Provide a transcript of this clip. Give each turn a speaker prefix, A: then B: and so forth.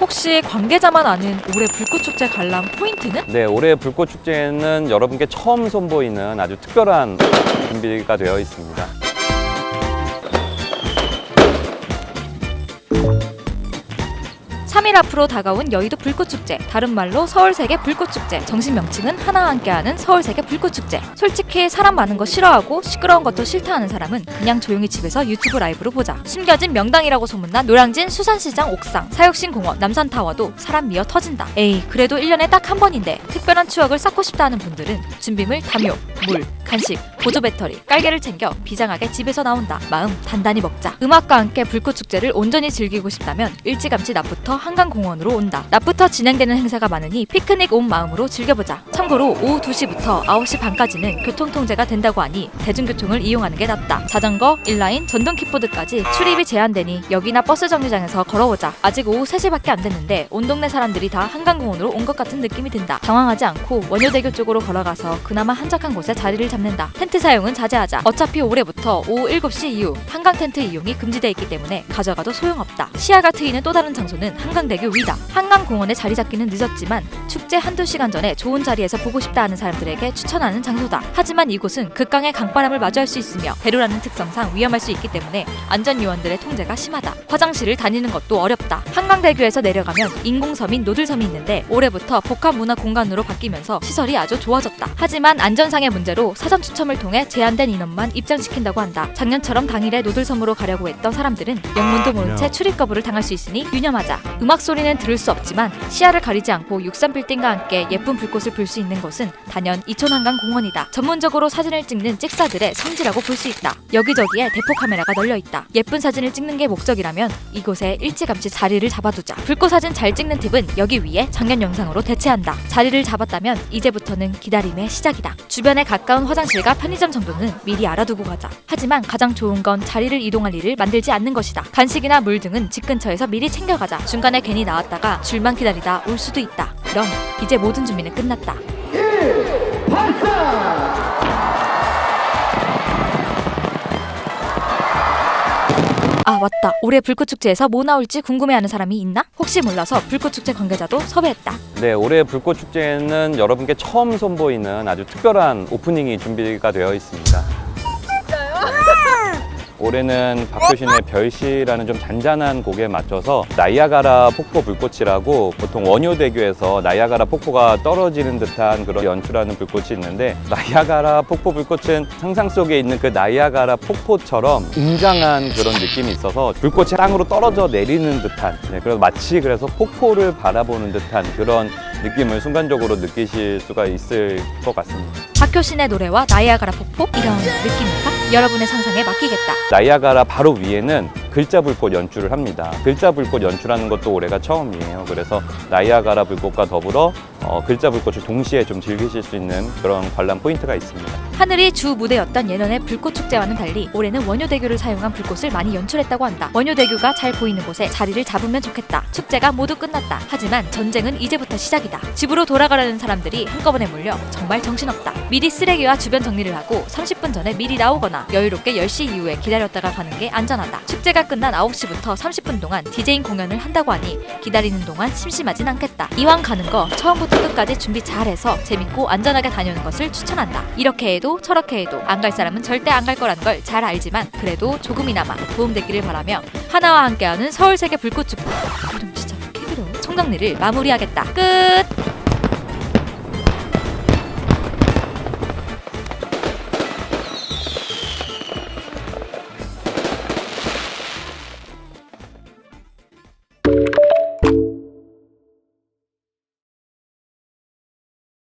A: 혹시 관계자만 아는 올해 불꽃축제 관람 포인트는?
B: 네, 올해 불꽃 축제는 여러분께 처음 선보이는 아주 특별한 준비가 되어 있습니다.
A: 삼일 앞으로 다가온 여의도 불꽃축제. 다른 말로 서울세계 불꽃축제. 정식 명칭은 하나와 함께하는 서울세계 불꽃축제. 솔직히 사람 많은 거 싫어하고 시끄러운 것도 싫다 하는 사람은 그냥 조용히 집에서 유튜브 라이브로 보자. 숨겨진 명당이라고 소문난 노량진 수산시장 옥상. 사육신공원 남산타워도 사람 미어 터진다. 에이 그래도 1년에 딱 한 번인데 특별한 추억을 쌓고 싶다 하는 분들은 준비물 담요 물 간식 보조 배터리 깔개를 챙겨 비장하게 집에서 나온다. 마음 단단히 먹자. 음악과 함께 불꽃 축제를 온전히 즐기고 싶다면 일찌감치 낮부터 한강공원으로 온다. 낮부터 진행되는 행사가 많으니 피크닉 온 마음으로 즐겨보자. 참고로 오후 2시부터 9시 반까지는 교통 통제가 된다고 하니 대중교통을 이용하는 게 낫다. 자전거, 인라인, 전동 킥보드까지 출입이 제한되니 역이나 버스 정류장에서 걸어오자. 아직 오후 3시밖에 안 됐는데 온 동네 사람들이 다 한강공원으로 온 것 같은 느낌이 든다. 당황하지 않고 원효대교 쪽으로 걸어가서 그나마 한적한 곳에 자리를 잡는다. 텐트 사용은 자제하자. 어차피 올해부터 오후 7시 이후 한강 텐트 이용이 금지돼 있기 때문에 가져가도 소용없다. 시야가 트이는 또 다른 장소는 한강대교 위다. 한강공원에 자리 잡기는 늦었지만 축제 한두 시간 전에 좋은 자리에서 보고 싶다 하는 사람들에게 추천하는 장소다. 하지만 이곳은 극강의 강바람을 마주할 수 있으며 배로라는 특성상 위험할 수 있기 때문에 안전 요원들의 통제가 심하다. 화장실을 다니는 것도 어렵다. 한강대교에서 내려가면 인공섬인 노들섬이 있는데 올해부터 복합 문화 공간으로 바뀌면서 시설이 아주 좋아졌다. 하지만 안전상의 문제로 사전 추첨을 통해 제한된 인원만 입장시킨다고 한다. 작년처럼 당일에 노들섬으로 가려고 했던 사람들은 영문도 모른 채 출입 거부를 당할 수 있으니 유념하자. 음악 소리는 들을 수 없지만 시야를 가리지 않고 63빌딩과 함께 예쁜 불꽃을 볼 수 있는 곳은 단연 이촌 한강 공원이다. 전문적으로 사진을 찍는 찍사들의 성지라고 볼 수 있다. 여기저기에 대포 카메라가 널려 있다. 예쁜 사진을 찍는 게 목적이라면 이곳에 일찌감치 자리를 잡아두자. 불꽃 사진 잘 찍는 팁은 여기 위에 작년 영상으로 대체한다. 자리를 잡았다면 이제부터는 기다림의 시작이다. 주변에 가까운 화장실과 편의점 정도는 미리 알아두고 가자. 하지만 가장 좋은 건 자리를 이동할 일을 만들지 않는 것이다. 간식이나 물 등은 집 근처에서 미리 챙겨가자. 중간에 괜히 나왔다가 줄만 기다리다 올 수도 있다. 그럼 이제 모든 준비는 끝났다 아 맞다 올해 불꽃축제에서 뭐 나올지 궁금해하는 사람이 있나? 혹시 몰라서 불꽃축제 관계자도 섭외했다
B: 네, 올해 불꽃 축제는 여러분께 처음 선보이는 아주 특별한 오프닝이 준비가 되어 있습니다. 올해는 박효신의 별시라는 좀 잔잔한 곡에 맞춰서 나이아가라 폭포 불꽃이라고 보통 원효대교에서 나이아가라 폭포가 떨어지는 듯한 그런 연출하는 불꽃이 있는데 나이아가라 폭포 불꽃은 상상 속에 있는 그 나이아가라 폭포처럼 웅장한 그런 느낌이 있어서 불꽃이 땅으로 떨어져 내리는 듯한 네, 그래서 마치 그래서 폭포를 바라보는 듯한 그런 느낌을 순간적으로 느끼실 수가 있을 것 같습니다.
A: 박효신의 노래와 나이아가라 폭포 이런 느낌일까? 여러분의 상상에 맡기겠다
B: 나이아가라 바로 위에는 글자 불꽃 연출을 합니다. 글자 불꽃 연출하는 것도 올해가 처음이에요. 그래서 나이아가라 불꽃과 더불어 어, 글자 불꽃을 동시에 좀 즐기실 수 있는 그런 관람 포인트가 있습니다.
A: 하늘이 주 무대였던 예년의 불꽃 축제와는 달리 올해는 원효대교를 사용한 불꽃을 많이 연출했다고 한다. 원효대교가 잘 보이는 곳에 자리를 잡으면 좋겠다. 축제가 모두 끝났다. 하지만 전쟁은 이제부터 시작이다. 집으로 돌아가려는 사람들이 한꺼번에 몰려 정말 정신없다. 미리 쓰레기와 주변 정리를 하고 30분 전에 미리 나오거나 여유롭게 10시 이후에 기다렸다가 가는 게 안전하다. 축제가 끝난 9시부터 30분 동안 디제잉 공연을 한다고 하니 기다리는 동안 심심하진 않겠다. 이왕 가는 거 처음부터 끝까지 준비 잘해서 재밌고 안전하게 다녀오는 것을 추천한다. 이렇게 해도 저렇게 해도 안 갈 사람은 절대 안 갈 거라는 걸 잘 알지만 그래도 조금이나마 도움되기를 바라며 하나와 함께하는 서울 세계 불꽃축제 이름 진짜 왜 이렇게 길어? 총정리를 마무리하겠다. 끝!